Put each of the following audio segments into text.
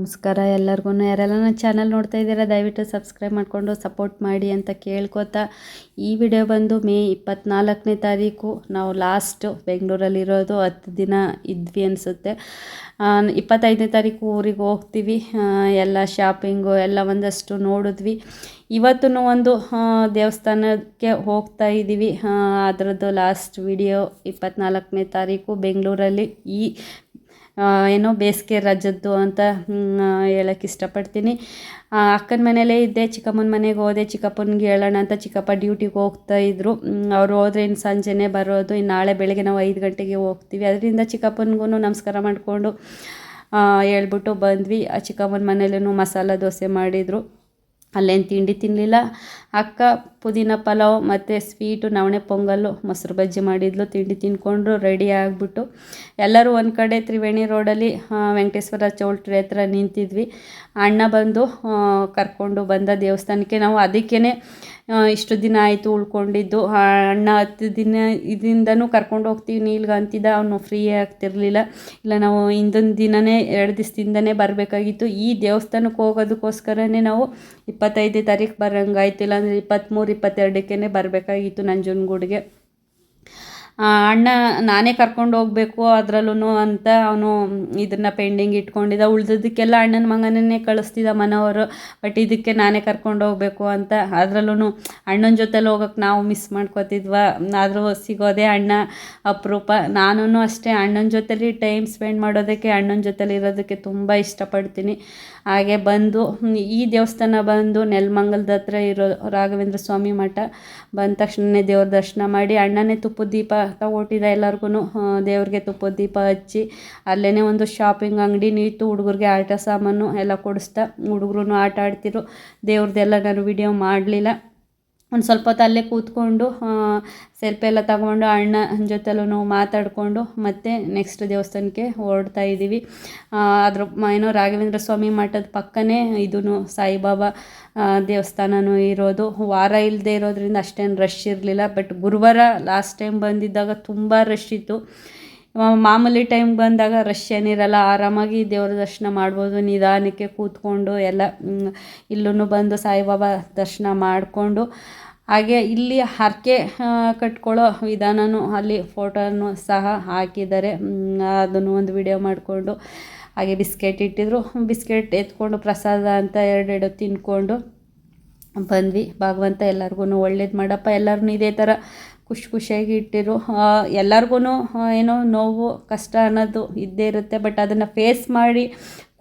ನಮಸ್ಕಾರ ಎಲ್ಲರಿಗೂ. ಯಾರೆಲ್ಲ ನನ್ನ ಚಾನಲ್ ನೋಡ್ತಾ ಇದ್ದೀರಾ, ದಯವಿಟ್ಟು ಸಬ್ಸ್ಕ್ರೈಬ್ ಮಾಡಿಕೊಂಡು ಸಪೋರ್ಟ್ ಮಾಡಿ ಅಂತ ಕೇಳ್ಕೊತಾ ಈ ವಿಡಿಯೋ ಬಂದು ಮೇ ಇಪ್ಪತ್ತ್ನಾಲ್ಕನೇ ತಾರೀಕು. ನಾವು ಲಾಸ್ಟು ಬೆಂಗಳೂರಲ್ಲಿರೋದು ಹತ್ತು ದಿನ ಇದ್ವಿ ಅನಿಸುತ್ತೆ. ಇಪ್ಪತ್ತೈದನೇ ತಾರೀಕು ಊರಿಗೆ ಹೋಗ್ತೀವಿ. ಎಲ್ಲ ಶಾಪಿಂಗು ಎಲ್ಲ ಒಂದಷ್ಟು ನೋಡಿದ್ವಿ. ಇವತ್ತು ಒಂದು ದೇವಸ್ಥಾನಕ್ಕೆ ಹೋಗ್ತಾ ಇದ್ದೀವಿ. ಅದರದ್ದು ಲಾಸ್ಟ್ ವಿಡಿಯೋ ಇಪ್ಪತ್ತ್ನಾಲ್ಕನೇ ತಾರೀಕು ಬೆಂಗಳೂರಲ್ಲಿ. ಈ ಏನೋ ಬೇಸಿಗೆ ರಜದ್ದು ಅಂತ ಹೇಳಕ್ಕೆ ಇಷ್ಟಪಡ್ತೀನಿ. ಅಕ್ಕನ ಮನೇಲೇ ಇದ್ದೆ, ಚಿಕ್ಕಮ್ಮನ ಮನೆಗೆ ಹೋದೆ, ಚಿಕ್ಕಪ್ಪನಿಗೆ ಹೇಳೋಣ ಅಂತ ಚಿಕ್ಕಪ್ಪ ಡ್ಯೂಟಿಗೆ ಹೋಗ್ತಾ ಇದ್ರು. ಅವ್ರು ಹೋದ್ರೆ ಇನ್ನು ಸಂಜೆನೇ ಬರೋದು, ಇನ್ನು ನಾಳೆ ಬೆಳಗ್ಗೆ ನಾವು ಐದು ಗಂಟೆಗೆ ಹೋಗ್ತೀವಿ. ಅದರಿಂದ ಚಿಕ್ಕಪ್ಪನಿಗೂ ನಮಸ್ಕಾರ ಮಾಡಿಕೊಂಡು ಹೇಳ್ಬಿಟ್ಟು ಬಂದ್ವಿ. ಆ, ಚಿಕ್ಕಮ್ಮನ ಮನೇಲೂ ಮಸಾಲ ದೋಸೆ ಮಾಡಿದರು. ಅಲ್ಲೇನು ತಿಂಡಿ ತಿನ್ನಲಿಲ್ಲ ಅಕ್ಕ ಪುದೀನ ಪಲಾವ್ ಮತ್ತು ಸ್ವೀಟು, ನವಣೆ ಪೊಂಗಲ್ಲು, ಮೊಸರು ಬಜ್ಜಿ ಮಾಡಿದ್ಲು, ತಿಂಡಿ ತಿಂದ್ಕೊಂಡು ರೆಡಿ ಆಗಿಬಿಟ್ಟು ಎಲ್ಲರೂ ಒಂದು ಕಡೆ ತ್ರಿವೇಣಿ ರೋಡಲ್ಲಿ ವೆಂಕಟೇಶ್ವರ ಚೌಲ್ಟ್ರಿ ಹತ್ರ ನಿಂತಿದ್ವಿ. ಅಣ್ಣ ಬಂದು ಕರ್ಕೊಂಡು ಬಂದ ದೇವಸ್ಥಾನಕ್ಕೆ. ನಾವು ಅದಕ್ಕೇ ಇಷ್ಟು ದಿನ ಆಯಿತು ಉಳ್ಕೊಂಡಿದ್ದು. ಅಣ್ಣ ಹತ್ತು ದಿನ, ಇದರಿಂದನೂ ಕರ್ಕೊಂಡು ಹೋಗ್ತೀವಿ. ನೀಲ್ಗೆ ಅಂತಿದ್ದ, ಅವನು ಫ್ರೀ ಆಗ್ತಿರಲಿಲ್ಲ. ಇಲ್ಲ, ನಾವು ಹಿಂದೊಂದು ದಿನವೇ ಎರಡು ದಿವಸದಿಂದನೇ ಬರಬೇಕಾಗಿತ್ತು. ಈ ದೇವಸ್ಥಾನಕ್ಕೆ ಹೋಗೋದಕ್ಕೋಸ್ಕರನೇ ನಾವು ಇಪ್ಪತ್ತೈದನೇ ತಾರೀಕು ಬರೋಂಗಾಯ್ತು. ಇಲ್ಲಾಂದರೆ ಇಪ್ಪತ್ತ್ಮೂರು ಇಪ್ಪತ್ತೆರಡಕ್ಕೇ ಬರಬೇಕಾಗಿತ್ತು ನಂಜನಗೂಡಿಗೆ. ಅಣ್ಣ ನಾನೇ ಕರ್ಕೊಂಡು ಹೋಗಬೇಕು ಅದರಲ್ಲೂ ಅಂತ ಅವನು ಇದನ್ನು ಪೆಂಡಿಂಗ್ ಇಟ್ಕೊಂಡಿದ್ದ. ಉಳಿದಿದ್ದಕ್ಕೆಲ್ಲ ಅಣ್ಣನ ಮಗನನ್ನೇ ಕಳಿಸ್ತಿದ್ದ ಮನೆಯವರು ಬಟ್ ಇದಕ್ಕೆ ನಾನೇ ಕರ್ಕೊಂಡು ಹೋಗಬೇಕು ಅಂತ. ಅದರಲ್ಲೂ ಅಣ್ಣನ ಜೊತೆಲಿ ಹೋಗೋಕೆ ನಾವು ಮಿಸ್ ಮಾಡ್ಕೋತಿದ್ವ. ಆದರೂ ಸಿಗೋದೆ ಅಣ್ಣ ಅಪರೂಪ. ನಾನು ಅಷ್ಟೇ ಅಣ್ಣನ ಜೊತೆಲಿ ಟೈಮ್ ಸ್ಪೆಂಡ್ ಮಾಡೋದಕ್ಕೆ, ಅಣ್ಣನ ಜೊತೆಲಿ ಇರೋದಕ್ಕೆ ತುಂಬ ಇಷ್ಟಪಡ್ತೀನಿ. ಹಾಗೆ ಬಂದು, ಈ ದೇವಸ್ಥಾನ ಬಂದು ನೆಲಮಂಗಲದ ಹತ್ರ ಇರೋ ರಾಘವೇಂದ್ರ ಸ್ವಾಮಿ ಮಠ ಬಂದ ತಕ್ಷಣನೇ ದೇವ್ರ ದರ್ಶನ ಮಾಡಿ ಅಣ್ಣನೇ ತುಪ್ಪದ ದೀಪ ತಗೊಟ್ಟಿದ್ದ ಎಲ್ಲರಿಗೂ ದೇವ್ರಿಗೆ ತುಪ್ಪ, ದೀಪ ಹಚ್ಚಿ ಅಲ್ಲೇ ಒಂದು ಶಾಪಿಂಗ್ ಅಂಗಡಿ ನೀತು ಹುಡುಗರಿಗೆ ಆಟ ಸಾಮಾನು ಎಲ್ಲ ಕೊಡಿಸ್ತಾ ಹುಡುಗರು ಆಟ ಆಡ್ತಿರು. ದೇವ್ರದ್ದೆಲ್ಲ ನಾನು ವಿಡಿಯೋ ಮಾಡಲಿಲ್ಲ. ಒಂದು ಸ್ವಲ್ಪ ಹೊತ್ತು ಅಲ್ಲೇ ಕೂತ್ಕೊಂಡು ಸೆಲ್ಫಿ ಎಲ್ಲ ತಗೊಂಡು, ಅಣ್ಣ ಜೊತೆಲೂ ಮಾತಾಡಿಕೊಂಡು ಮತ್ತೆ ನೆಕ್ಸ್ಟ್ ದೇವಸ್ಥಾನಕ್ಕೆ ಹೊರಡ್ತಾ ಇದ್ದೀವಿ. ಅದ್ರ, ಏನೋ ರಾಘವೇಂದ್ರ ಸ್ವಾಮಿ ಮಠದ ಪಕ್ಕನೇ ಇದೂ ಸಾಯಿಬಾಬಾ ದೇವಸ್ಥಾನವೂ ಇರೋದು. ವಾರ ಇಲ್ಲದೆ ಇರೋದ್ರಿಂದ ಅಷ್ಟೇನು ರಶ್ ಇರಲಿಲ್ಲ ಬಟ್ ಗುರುವಾರ ಲಾಸ್ಟ್ ಟೈಮ್ ಬಂದಿದ್ದಾಗ ತುಂಬ ರಶ್ ಇತ್ತು. ಮಾಮೂಲಿ ಟೈಮ್ ಬಂದಾಗ ರಶ್ ಏನಿರಲ್ಲ, ಆರಾಮಾಗಿ ದೇವ್ರ ದರ್ಶನ ಮಾಡ್ಬೋದು, ನಿಧಾನಕ್ಕೆ ಕೂತ್ಕೊಂಡು ಎಲ್ಲ ಇಲ್ಲೂ ಬಂದು ಸಾಯಿಬಾಬಾ ದರ್ಶನ ಮಾಡಿಕೊಂಡು, ಹಾಗೆ ಇಲ್ಲಿ ಹರಕೆ ಕಟ್ಕೊಳ್ಳೋ ವಿಧಾನನೂ ಅಲ್ಲಿ ಫೋಟೋನು ಸಹ ಹಾಕಿದ್ದಾರೆ. ಅದನ್ನು ಒಂದು ವಿಡಿಯೋ ಮಾಡಿಕೊಂಡು, ಹಾಗೆ ಬಿಸ್ಕೆಟ್ ಇಟ್ಟಿದ್ರು. ಬಿಸ್ಕೆಟ್ ಎತ್ಕೊಂಡು ಪ್ರಸಾದ ಅಂತ ಎರಡೆರಡು ತಿಂದ್ಕೊಂಡು ಬಂದ್ವಿ. ಭಗವಂತ ಎಲ್ಲರಿಗೂ ಒಳ್ಳೇದು ಮಾಡಪ್ಪ ಎಲ್ಲರೂ ಇದೇ ಥರ ಖುಷಿ ಖುಷಿಯಾಗಿ ಇಟ್ಟಿರು. ಎಲ್ಲರಿಗೂ ಏನೋ ನೋವು, ಕಷ್ಟ ಅನ್ನೋದು ಇದ್ದೇ ಇರುತ್ತೆ. ಬಟ್ ಅದನ್ನು ಫೇಸ್ ಮಾಡಿ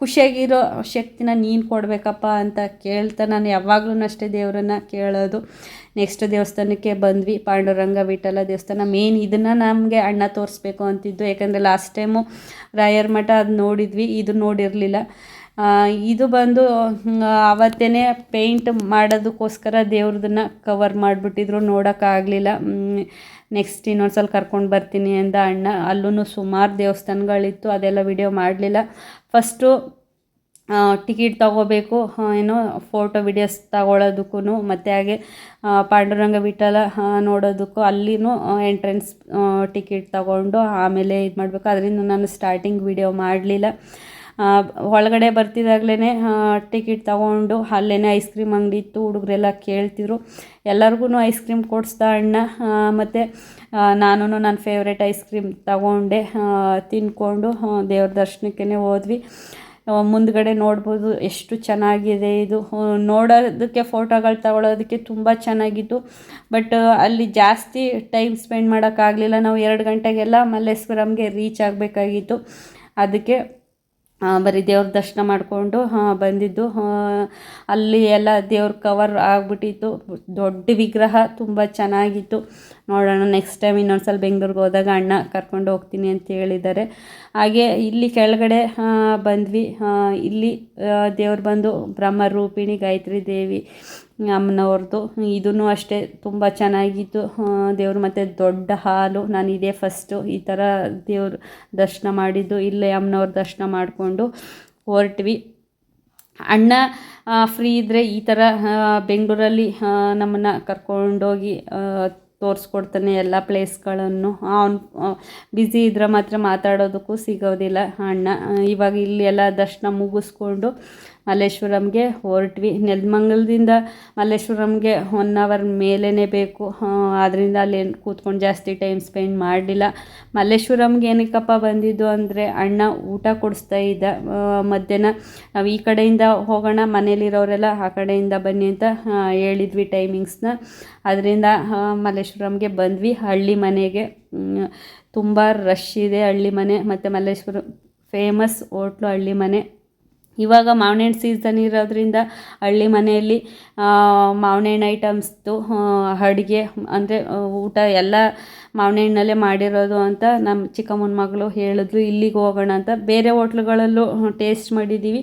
ಖುಷಿಯಾಗಿರೋ ಶಕ್ತಿನ ನೀನು ಕೊಡಬೇಕಪ್ಪ ಅಂತ ಕೇಳ್ತಾ ನಾನು ಯಾವಾಗಲೂ ಅಷ್ಟೇ ದೇವರನ್ನ ಕೇಳೋದು. ನೆಕ್ಸ್ಟ್ ದೇವಸ್ಥಾನಕ್ಕೆ ಬಂದ್ವಿ. ಪಾಂಡುರಂಗ ವಿಠಲ ದೇವಸ್ಥಾನ ಮೇನ್ ಇದನ್ನು ನಮಗೆ ಅಣ್ಣ ತೋರಿಸ್ಬೇಕು ಅಂತಿದ್ದು. ಯಾಕಂದರೆ ಲಾಸ್ಟ್ ಟೈಮು ರಾಯರ್ ಮಠ ಅದು ನೋಡಿದ್ವಿ. ಇದು ನೋಡಿರಲಿಲ್ಲ. ಇದು ಬಂದು ಅವತ್ತೇ ಪೇಂಟ್ ಮಾಡೋದಕ್ಕೋಸ್ಕರ ದೇವ್ರದನ್ನ ಕವರ್ ಮಾಡಿಬಿಟ್ಟಿದ್ರು, ನೋಡೋಕ್ಕಾಗಲಿಲ್ಲ. ನೆಕ್ಸ್ಟ್ ಇನ್ನೊಂದು ಸಲ ಕರ್ಕೊಂಡು ಬರ್ತೀನಿ ಅಂದ ಅಣ್ಣ. ಅಲ್ಲೂ ಸುಮಾರು ದೇವಸ್ಥಾನಗಳಿತ್ತು, ಅದೆಲ್ಲ ವಿಡಿಯೋ ಮಾಡಲಿಲ್ಲ. ಫಸ್ಟು ಟಿಕೆಟ್ ತಗೋಬೇಕು ಏನೋ ಫೋಟೋ ವಿಡಿಯೋಸ್ ತಗೊಳ್ಳೋದಕ್ಕೂ ಮತ್ತು ಹಾಗೆ ಪಾಂಡುರಂಗ ವಿಠಲ ನೋಡೋದಕ್ಕೂ ಅಲ್ಲಿನೂ ಎಂಟ್ರೆನ್ಸ್ ಟಿಕೆಟ್ ತಗೊಂಡು ಆಮೇಲೆ ಇದು ಮಾಡಬೇಕು ಅದರಿಂದ ನಾನು ಸ್ಟಾರ್ಟಿಂಗ್ ವಿಡಿಯೋ ಮಾಡಲಿಲ್ಲ. ಒಳಗಡೆ ಬರ್ತಿದ್ದಾಗಲೇ ಟಿಕೆಟ್ ತಗೊಂಡು ಅಲ್ಲೇ ಐಸ್ ಕ್ರೀಮ್ ಅಂಗಡಿ ಇತ್ತು, ಹುಡುಗರೆಲ್ಲ ಕೇಳ್ತಿದ್ರು. ಎಲ್ಲರಿಗೂ ಐಸ್ ಕ್ರೀಮ್ ಕೊಡಿಸ್ದ ಅಣ್ಣ. ಮತ್ತು ನಾನು ನನ್ನ ಫೇವ್ರೇಟ್ ಐಸ್ ಕ್ರೀಮ್ ತಗೊಂಡೆ. ತಿಂದ್ಕೊಂಡು ದೇವ್ರ ದರ್ಶನಕ್ಕೆ ಹೋದ್ವಿ. ಮುಂದ್ಗಡೆ ನೋಡ್ಬೋದು ಎಷ್ಟು ಚೆನ್ನಾಗಿದೆ ಇದು. ನೋಡೋದಕ್ಕೆ ಫೋಟೋಗಳು ತಗೊಳ್ಳೋದಕ್ಕೆ ತುಂಬ ಚೆನ್ನಾಗಿತ್ತು. ಬಟ್ ಅಲ್ಲಿ ಜಾಸ್ತಿ ಟೈಮ್ ಸ್ಪೆಂಡ್ ಮಾಡೋಕ್ಕಾಗಲಿಲ್ಲ. ನಾವು ಎರಡು ಗಂಟೆಗೆಲ್ಲ ಮಲ್ಲೇಶ್ವರಂಗೆ ರೀಚ್ ಆಗಬೇಕಾಗಿತ್ತು. ಅದಕ್ಕೆ ಬರೀ ದೇವ್ರ ದರ್ಶನ ಮಾಡಿಕೊಂಡು, ಹಾಂ, ಬಂದಿದ್ದು ಅಲ್ಲಿ ಎಲ್ಲ ದೇವ್ರ ಕವರ್ ಆಗಿಬಿಟ್ಟಿತ್ತು. ದೊಡ್ಡ ವಿಗ್ರಹ ತುಂಬ ಚೆನ್ನಾಗಿತ್ತು. ನೋಡೋಣ ನೆಕ್ಸ್ಟ್ ಟೈಮ್ ಇನ್ನೊಂದು ಸಲ ಬೆಂಗ್ಳೂರಿಗೆ ಹೋದಾಗ ಅಣ್ಣ ಕರ್ಕೊಂಡು ಹೋಗ್ತೀನಿ ಅಂತ ಹೇಳಿದ್ದಾರೆ. ಹಾಗೆ ಇಲ್ಲಿ ಕೆಳಗಡೆ ಬಂದ್ವಿ. ಇಲ್ಲಿ ದೇವ್ರು ಬಂದು ಬ್ರಹ್ಮರೂಪಿಣಿ, ಗಾಯತ್ರಿ ದೇವಿ ಅಮ್ಮನವ್ರದ್ದು. ಇದೂ ಅಷ್ಟೇ, ತುಂಬ ಚೆನ್ನಾಗಿತ್ತು. ದೇವರು ಮತ್ತು ದೊಡ್ಡ ಹಾಲು. ನಾನು ಇದೇ ಫಸ್ಟು ಈ ಥರ ದೇವ್ರ ದರ್ಶನ ಮಾಡಿದ್ದು, ಇಲ್ಲೇ ಅಮ್ಮನವ್ರ ದರ್ಶನ ಮಾಡಿಕೊಂಡು ಹೊರಟ್ವಿ. ಅಣ್ಣ ಫ್ರೀ ಇದ್ದರೆ ಈ ಥರ ಬೆಂಗಳೂರಲ್ಲಿ ನಮ್ಮನ್ನು ಕರ್ಕೊಂಡೋಗಿ ತೋರಿಸ್ಕೊಡ್ತಾನೆ ಎಲ್ಲ ಪ್ಲೇಸ್ಗಳನ್ನು ಅವ್ನು ಬ್ಯುಸಿ ಇದ್ರೆ ಮಾತ್ರ ಮಾತಾಡೋದಕ್ಕೂ ಸಿಗೋದಿಲ್ಲ ಅಣ್ಣ. ಇವಾಗ ಇಲ್ಲಿ ಎಲ್ಲ ದರ್ಶನ ಮುಗಿಸ್ಕೊಂಡು ಮಲ್ಲೇಶ್ವರಂಗೆ ಹೊರಟ್ವಿ. ನೆಲ್ಮಂಗಲದಿಂದ ಮಲ್ಲೇಶ್ವರಂಗೆ ಒನ್ ಅವರ್ ಮೇಲೇ ಬೇಕು. ಆದ್ದರಿಂದ ಅಲ್ಲಿ ಕೂತ್ಕೊಂಡು ಜಾಸ್ತಿ ಟೈಮ್ ಸ್ಪೆಂಡ್ ಮಾಡಲಿಲ್ಲ. ಮಲ್ಲೇಶ್ವರಂಗೆ ಏನಕ್ಕಪ್ಪ ಬಂದಿದ್ದು ಅಂದರೆ ಅಣ್ಣ ಊಟ ಕೊಡಿಸ್ತಾ ಇದ್ದ. ಮಧ್ಯಾಹ್ನ ನಾವು ಈ ಕಡೆಯಿಂದ ಹೋಗೋಣ, ಮನೇಲಿರೋರೆಲ್ಲ ಆ ಕಡೆಯಿಂದ ಬನ್ನಿ ಅಂತ ಹೇಳಿದ್ವಿ ಟೈಮಿಂಗ್ಸ್ನ ಅದರಿಂದ ಮಲ್ಲೇಶ್ವರಂಗೆ ಬಂದ್ವಿ ಹಳ್ಳಿ ಮನೆಗೆ. ತುಂಬ ರಶ್ ಇದೆ ಹಳ್ಳಿ ಮನೆ. ಮತ್ತು ಮಲ್ಲೇಶ್ವರಂ ಫೇಮಸ್ ಹೋಟ್ಲು ಹಳ್ಳಿ ಮನೆ. ಇವಾಗ ಮಾವಿನ ಹಣ್ಣು ಸೀಸನ್ ಇರೋದ್ರಿಂದ ಹಳ್ಳಿ ಮನೆಯಲ್ಲಿ ಮಾವಿನ ಹಣ್ಣು ಐಟಮ್ಸ್ದು ಅಡುಗೆ ಅಂದರೆ ಊಟ ಎಲ್ಲ ಮಾವಿನ ಹಣ್ಣಲ್ಲೇ ಮಾಡಿರೋದು ಅಂತ ನಮ್ಮ ಚಿಕ್ಕಮ್ಮನ ಮಗಳು ಹೇಳಿದ್ಲು, ಇಲ್ಲಿಗೆ ಹೋಗೋಣ ಅಂತ. ಬೇರೆ ಹೋಟ್ಲುಗಳಲ್ಲೂ ಟೇಸ್ಟ್ ಮಾಡಿದ್ದೀವಿ.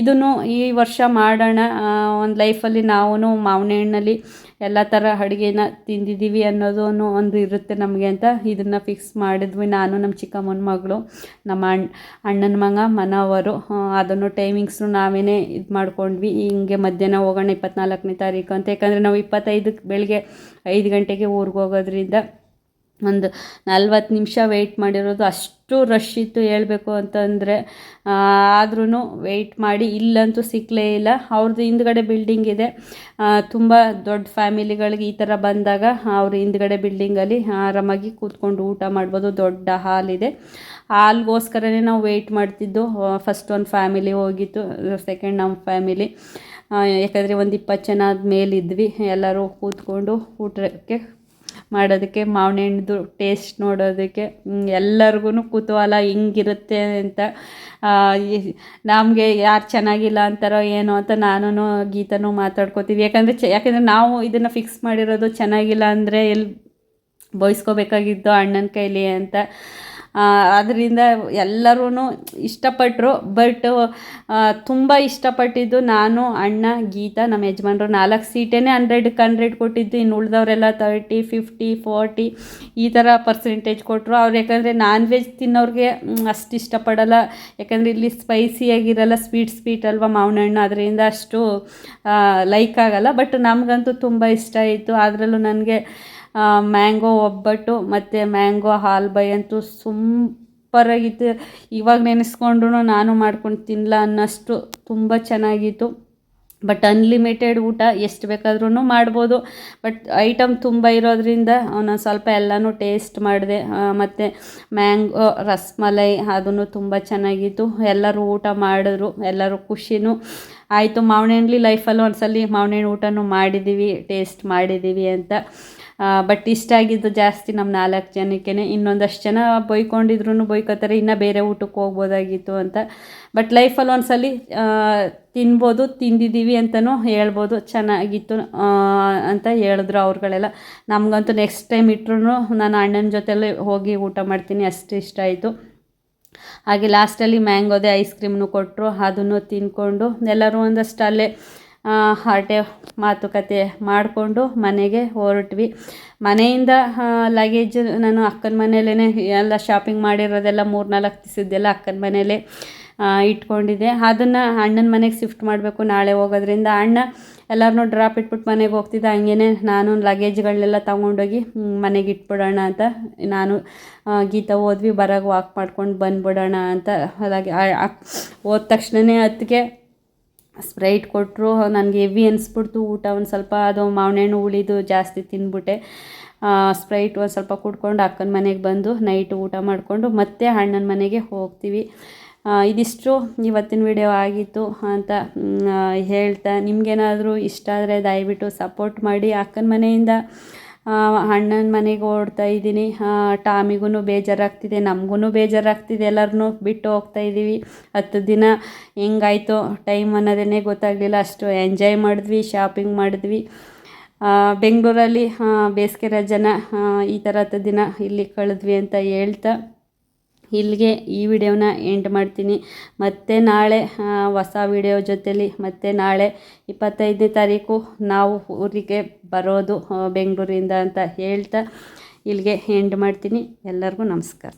ಇದನ್ನು ಈ ವರ್ಷ ಮಾಡೋಣ. ಒಂದು ಲೈಫಲ್ಲಿ ನಾವು ಮಾವಿನ ಹಣ್ಣಲ್ಲಿ ಎಲ್ಲ ಥರ ಅಡುಗೆನ ತಿಂದಿದ್ದೀವಿ ಅನ್ನೋದು ಒಂದು ಇರುತ್ತೆ ನಮಗೆ ಅಂತ ಇದನ್ನು ಫಿಕ್ಸ್ ಮಾಡಿದ್ವಿ ನಾನು, ನಮ್ಮ ಚಿಕ್ಕಮ್ಮನ ಮಗಳು, ನಮ್ಮ ಅಣ್ಣ, ಅಣ್ಣನ ಮಗ, ಮನವರು. ಅದನ್ನು ಟೈಮಿಂಗ್ಸು ನಾವೇ ಇದು ಮಾಡ್ಕೊಂಡ್ವಿ. ಹಿಂಗೆ ಮಧ್ಯಾಹ್ನ ಹೋಗೋಣ ಇಪ್ಪತ್ನಾಲ್ಕನೇ ತಾರೀಕು ಅಂತ. ಯಾಕಂದರೆ ನಾವು ಇಪ್ಪತ್ತೈದಕ್ಕೆ ಬೆಳಗ್ಗೆ ಐದು ಗಂಟೆಗೆ ಊರಿಗೆ ಹೋಗೋದ್ರಿಂದ ಒಂದು ನಲ್ವತ್ತು ನಿಮಿಷ ವೆಯ್ಟ್ ಮಾಡಿರೋದು ಅಷ್ಟು ರಶ್ ಇತ್ತು ಹೇಳಬೇಕು ಅಂತಂದರೆ ಆದ್ರೂ ವೆಯ್ಟ್ ಮಾಡಿ ಇಲ್ಲಂತೂ ಸಿಕ್ಕಲೇ ಇಲ್ಲ. ಅವ್ರದ್ದು ಹಿಂದ್ಗಡೆ ಬಿಲ್ಡಿಂಗ್ ಇದೆ. ತುಂಬ ದೊಡ್ಡ ಫ್ಯಾಮಿಲಿಗಳಿಗೆ ಈ ಥರ ಬಂದಾಗ ಅವ್ರ ಹಿಂದ್ಗಡೆ ಬಿಲ್ಡಿಂಗಲ್ಲಿ ಆರಾಮಾಗಿ ಕೂತ್ಕೊಂಡು ಊಟ ಮಾಡ್ಬೋದು. ದೊಡ್ಡ ಹಾಲ್ ಇದೆ. ಹಾಲ್ಗೋಸ್ಕರನೇ ನಾವು ವೆಯ್ಟ್ ಮಾಡ್ತಿದ್ದು. ಫಸ್ಟ್ ಒಂದು ಫ್ಯಾಮಿಲಿ ಹೋಗಿತ್ತು ಸೆಕೆಂಡ್ ನಮ್ಮ ಫ್ಯಾಮಿಲಿ ಯಾಕಂದರೆ ಒಂದು ಇಪ್ಪತ್ತು ಜನ ಆದ ಮೇಲಿದ್ವಿ ಎಲ್ಲರೂ ಕೂತ್ಕೊಂಡು ಊಟಕ್ಕೆ ಮಾಡೋದಕ್ಕೆ ಮಾವಿನ ಹಣ್ಣಿಂದು ಟೇಸ್ಟ್ ನೋಡೋದಕ್ಕೆ ಎಲ್ಲರಿಗೂ ಕುತೂಹಲ ಹಿಂಗಿರುತ್ತೆ ಅಂತ ನಮಗೆ ಯಾರು ಚೆನ್ನಾಗಿಲ್ಲ ಅಂತಾರೋ ಏನೋ ಅಂತ ನಾನು ಗೀತನೂ ಮಾತಾಡ್ಕೋತೀವಿ. ಯಾಕಂದರೆ ಚ, ಯಾಕಂದರೆ ನಾವು ಇದನ್ನು ಫಿಕ್ಸ್ ಮಾಡಿರೋದು ಚೆನ್ನಾಗಿಲ್ಲ ಅಂದರೆ ಎಲ್ಲಿ ಬಯಸ್ಕೋಬೇಕಾಗಿದ್ದು ಅಣ್ಣನ ಕೈಲಿ ಅಂತ. ಅದರಿಂದ ಎಲ್ಲರೂ ಇಷ್ಟಪಟ್ಟರು ಬಟ್ ತುಂಬ ಇಷ್ಟಪಟ್ಟಿದ್ದು ನಾನು, ಅಣ್ಣ, ಗೀತಾ, ನಮ್ಮ ಯಜಮಾನ್ರು ನಾಲ್ಕು ಸೀಟೇ ಹಂಡ್ರೆಡ್ಗೆ ಹಂಡ್ರೆಡ್ ಕೊಟ್ಟಿದ್ದು. ಇನ್ನು ಉಳಿದವರೆಲ್ಲ ತರ್ಟಿ ಫಿಫ್ಟಿ ಫೋರ್ಟಿ ಈ ಥರ ಪರ್ಸೆಂಟೇಜ್ ಕೊಟ್ಟರು ಅವ್ರು ಯಾಕಂದರೆ ನಾನ್ ವೆಜ್ ತಿನ್ನೋರಿಗೆ ಅಷ್ಟು ಇಷ್ಟಪಡಲ್ಲ. ಯಾಕಂದರೆ ಇಲ್ಲಿ ಸ್ಪೈಸಿಯಾಗಿರಲ್ಲ ಸ್ವೀಟ್ ಸ್ವೀಟ್ ಅಲ್ವಾ ಮಾವಿನ ಹಣ್ಣು ಅದರಿಂದ ಅಷ್ಟು ಲೈಕ್ ಆಗಲ್ಲ. ಬಟ್ ನಮಗಂತೂ ತುಂಬ ಇಷ್ಟ ಆಯಿತು. ಅದರಲ್ಲೂ ನನಗೆ ಮ್ಯಾಂಗೋ ಒಬ್ಬಟ್ಟು ಮತ್ತು ಮ್ಯಾಂಗೋ ಹಾಲ್ಬೈ ಅಂತೂ ಸೂಪರಾಗಿತ್ತು ಇವಾಗ ನೆನೆಸ್ಕೊಂಡ್ರು ನಾನು ಮಾಡ್ಕೊಂಡು ತಿನ್ನಲ್ಲ ಅನ್ನೋಷ್ಟು ತುಂಬ ಚೆನ್ನಾಗಿತ್ತು. ಬಟ್ ಅನ್ಲಿಮಿಟೆಡ್ ಊಟ ಎಷ್ಟು ಬೇಕಾದ್ರೂ ಮಾಡ್ಬೋದು. ಬಟ್ ಐಟಮ್ ತುಂಬ ಇರೋದ್ರಿಂದ ನಾನು ಸ್ವಲ್ಪ ಎಲ್ಲನೂ ಟೇಸ್ಟ್ ಮಾಡಿದೆ. ಮತ್ತು ಮ್ಯಾಂಗೋ, ರಸ್ಮಲೈ ಅದನ್ನು ತುಂಬ ಚೆನ್ನಾಗಿತ್ತು. ಎಲ್ಲರೂ ಊಟ ಮಾಡಿದ್ರು, ಎಲ್ಲರೂ ಖುಷಿನೂ. ಆಯಿತು, ಮಾವಿನ ಲೈಫಲ್ಲೂ ಲೈಫಲ್ಲಿ ಒಂದು ಸಲ ಮಾವಿನ ಹಣ್ಣು ಊಟನೂ ಮಾಡಿದ್ದೀವಿ ಟೇಸ್ಟ್ ಮಾಡಿದ್ದೀವಿ ಅಂತ. ಬಟ್ ಇಷ್ಟ ಆಗಿದ್ದು ಜಾಸ್ತಿ ನಮ್ಮ ನಾಲ್ಕು ಜನಕ್ಕೆ ಇನ್ನೊಂದಷ್ಟು ಜನ ಬೈಕೊಂಡಿದ್ರು ಬೈಕೋತಾರೆ, ಇನ್ನು ಬೇರೆ ಊಟಕ್ಕೆ ಹೋಗ್ಬೋದಾಗಿತ್ತು ಅಂತ. ಬಟ್ ಲೈಫಲ್ಲಿ ಒಂದ್ಸಲ ತಿನ್ಬೋದು, ತಿಂದಿದ್ದೀವಿ ಅಂತಲೂ ಹೇಳ್ಬೋದು, ಚೆನ್ನಾಗಿತ್ತು ಅಂತ ಹೇಳಿದ್ರು ಅವ್ರುಗಳೆಲ್ಲ. ನಮಗಂತೂ ನೆಕ್ಸ್ಟ್ ಟೈಮ್ ಇಟ್ರು ನಾನು ಅಣ್ಣನ ಜೊತೆಲೇ ಹೋಗಿ ಊಟ ಮಾಡ್ತೀನಿ, ಅಷ್ಟು ಇಷ್ಟ ಆಯಿತು. ಹಾಗೆ ಲಾಸ್ಟಲ್ಲಿ ಮ್ಯಾಂಗೋದೆ ಐಸ್ ಕ್ರೀಮ್ನು ಕೊಟ್ಟರು ಅದನ್ನು ತಿಂದ್ಕೊಂಡು ಎಲ್ಲರೂ ಒಂದಷ್ಟು ಅಲ್ಲೇ ಹರಟೆ ಮಾತುಕತೆ ಮಾಡಿಕೊಂಡು ಮನೆಗೆ ಹೊರಟ್ವಿ. ಮನೆಯಿಂದ ಲಗೇಜ್ ನಾನು ಅಕ್ಕನ ಮನೆಯಲ್ಲೇ ಎಲ್ಲ ಶಾಪಿಂಗ್ ಮಾಡಿರೋದೆಲ್ಲ ಮೂರು ನಾಲ್ಕು ದಿವಸದ್ದೆಲ್ಲ ಅಕ್ಕನ ಮನೆಯಲ್ಲೇ ಇಟ್ಕೊಂಡಿದ್ದೆ. ಅದನ್ನು ಅಣ್ಣನ ಮನೆಗೆ ಶಿಫ್ಟ್ ಮಾಡಬೇಕು ನಾಳೆ ಹೋಗೋದ್ರಿಂದ ಅಣ್ಣ ಎಲ್ಲರನ್ನೂ ಡ್ರಾಪ್ ಇಟ್ಬಿಟ್ಟು ಮನೆಗೆ ಹೋಗ್ತಿದ್ದೆ. ಹಂಗೇ ನಾನು ಲಗೇಜ್ಗಳನ್ನೆಲ್ಲ ತೊಗೊಂಡೋಗಿ ಮನೆಗೆ ಇಟ್ಬಿಡೋಣ ಅಂತ ನಾನು ಗೀತಾ ಓದ್ವಿ, ಬರಾಗ ವಾಕ್ ಮಾಡ್ಕೊಂಡು ಬಂದ್ಬಿಡೋಣ ಅಂತ. ಹಾಗೆ ಹೋದ ತಕ್ಷಣವೇ ಅದಕ್ಕೆ ಸ್ಪ್ರೈಟ್ ಕೊಟ್ಟರು, ನನಗೆ ಹೆವಿ ಅನಿಸ್ಬಿಡ್ತು ಊಟ. ಒಂದು ಸ್ವಲ್ಪ ಅದು ಮಾವಿನ ಹಣ್ಣು ಉಳಿದು ಜಾಸ್ತಿ ತಿಂದ್ಬಿಟ್ಟೆ. ಸ್ಪ್ರೈಟ್ ಒಂದು ಸ್ವಲ್ಪ ಕುಡ್ಕೊಂಡು ಅಕ್ಕನ ಮನೆಗೆ ಬಂದು ನೈಟ್ ಊಟ ಮಾಡಿಕೊಂಡು ಮತ್ತೆ ಅಣ್ಣನ ಮನೆಗೆ ಹೋಗ್ತೀವಿ. ಇದಿಷ್ಟು ಇವತ್ತಿನ ವಿಡಿಯೋ ಆಗಿತ್ತು ಅಂತ ಹೇಳ್ತಾ. ನಿಮಗೇನಾದರೂ ಇಷ್ಟ ಆದರೆ ದಯವಿಟ್ಟು ಸಪೋರ್ಟ್ ಮಾಡಿ ಅಕ್ಕನ ಮನೆಯಿಂದ. ಅಣ್ಣನ ಮನೆಗೆ ಓಡ್ತಾ ಇದ್ದೀನಿ. ಟಾಮಿಗೂ ಬೇಜಾರಾಗ್ತಿದೆ ನಮಗೂ ಬೇಜಾರಾಗ್ತಿದೆ ಎಲ್ಲರನ್ನೂ ಬಿಟ್ಟು ಹೋಗ್ತಾ ಇದ್ದೀವಿ ಹತ್ತು ದಿನ ಹೆಂಗಾಯ್ತು, ಟೈಮ್ ಅನ್ನೋದೇ ಗೊತ್ತಾಗಲಿಲ್ಲ. ಅಷ್ಟು ಎಂಜಾಯ್ ಮಾಡಿದ್ವಿ, ಶಾಪಿಂಗ್ ಮಾಡಿದ್ವಿ. ಬೆಂಗಳೂರಲ್ಲಿ ಬೇಸಿಗೆ ರಜನ ಈ ಥರ ಹತ್ತು ದಿನ ಇಲ್ಲಿ ಕಳೆದ್ವಿ ಅಂತ ಹೇಳ್ತಾ ಇಲ್ಲಿಗೆ ಈ ವಿಡಿಯೋನ ಎಂಡ್ ಮಾಡ್ತೀನಿ. ಮತ್ತೆ ನಾಳೆ ಹೊಸ ವಿಡಿಯೋ ಜೊತೇಲಿ ಮತ್ತೆ ನಾಳೆ ಇಪ್ಪತ್ತೈದನೇ ತಾರೀಕು ನಾವು ಊರಿಗೆ ಬರೋದು ಬೆಂಗಳೂರಿಂದ ಅಂತ ಹೇಳ್ತಾ ಇಲ್ಲಿಗೆ ಎಂಡ್ ಮಾಡ್ತೀನಿ. ಎಲ್ಲರಿಗೂ ನಮಸ್ಕಾರ.